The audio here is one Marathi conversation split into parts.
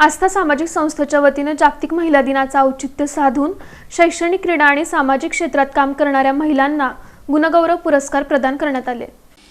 आस्था सामाजिक संस्थेच्या वतीनं जागतिक महिला दिनाचं औचित्य साधून शैक्षणिक क्रीडा आणि सामाजिक क्षेत्रात काम करणाऱ्या महिलांना गुणगौरव पुरस्कार प्रदान करण्यात आले.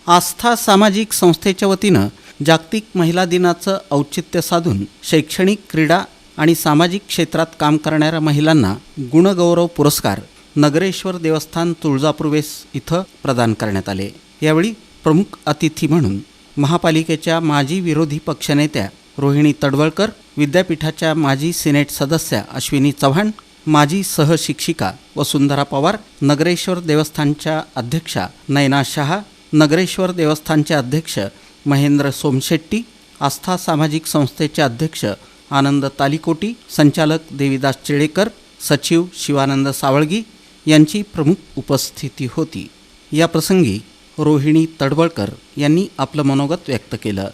आस्था सामाजिक संस्थेच्या वतीनं जागतिक महिला दिनाचं औचित्य साधून शैक्षणिक क्रीडा आणि सामाजिक क्षेत्रात काम करणाऱ्या महिलांना गुणगौरव पुरस्कार नगरेश्वर देवस्थान तुळजापूर्वेस इथं प्रदान करण्यात आले. यावेळी प्रमुख अतिथी म्हणून महापालिकेच्या माजी विरोधी पक्षनेत्या रोहिणी तडवळकर विद्यापीठाच्या माजी सिनेट सदस्या अश्विनी चव्हाण माजी सहशिक्षिका वसुंधरा पवार नगरेश्वर देवस्थानच्या अध्यक्षा नयना शहा नगरेश्वर देवस्थानचे अध्यक्ष महेंद्र सोमशेट्टी आस्था सामाजिक संस्थेचे अध्यक्ष आनंद तालिकोटी संचालक देवीदास चिळेकर सचिव शिवानंद सावळगी यांची प्रमुख उपस्थिती होती. या प्रसंगी रोहिणी तडवळकर यांनी आपलं मनोगत व्यक्त केलं.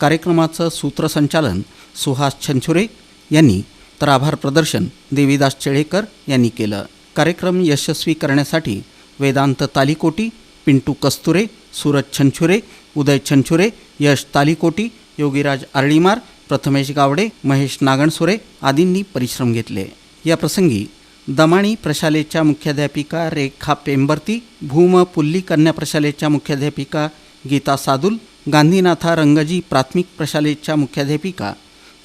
कार्यक्रमाचं सूत्रसंचालन सुहास छंछुरे यांनी तर आभार प्रदर्शन देवीदास चेळेकर यांनी केलं. कार्यक्रम यशस्वी करण्यासाठी वेदांत तालिकोटी पिंटू कस्तुरे सूरज छंछुरे उदय छंछुरे यश तालिकोटी योगीराज आर्ळीमार प्रथमेश गावडे महेश नागणसुरे आदींनी परिश्रम घेतले. या प्रसंगी दमाणी प्रशालेच्या मुख्याध्यापिका रेखा पेंबर्ती भूम पुल्ली कन्या प्रशालेच्या मुख्याध्यापिका गीता सादुल गांधीनाथा रंगजी प्राथमिक प्रशालेच्या मुख्याध्यापिका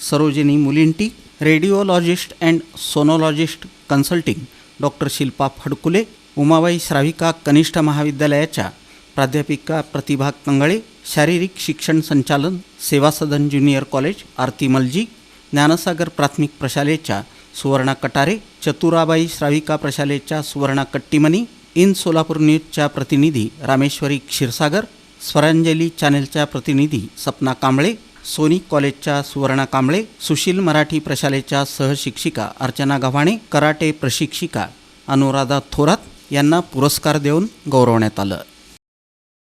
Sarojini Mulinti radiologist and sonologist consulting doctor Shilpa Phadkule Umabai Shravika कनिष्ठ महाविद्यालयाच्या प्राध्यापिका प्रतिभा कंगळे शारीरिक शिक्षण संचालन सेवा सदन ज्युनियर कॉलेज आरती मलजी ज्ञानसागर प्राथमिक प्रशालेच्या सुवर्णा कटारे चतुराबाई श्राविका प्रशालेच्या सुवर्णा कट्टीमनी इन सोलापूर न्यूजच्या प्रतिनिधी रामेश्वरी क्षीरसागर स्वरांजली चॅनेलच्या प्रतिनिधी सपना कांबळे सोनी कॉलेजच्या सुवर्णा कांबळे सुशील मराठी प्रशालेच्या सहशिक्षिका अर्चना गव्हाणे कराटे प्रशिक्षिका अनुराधा थोरात यांना पुरस्कार देऊन गौरवण्यात आलं.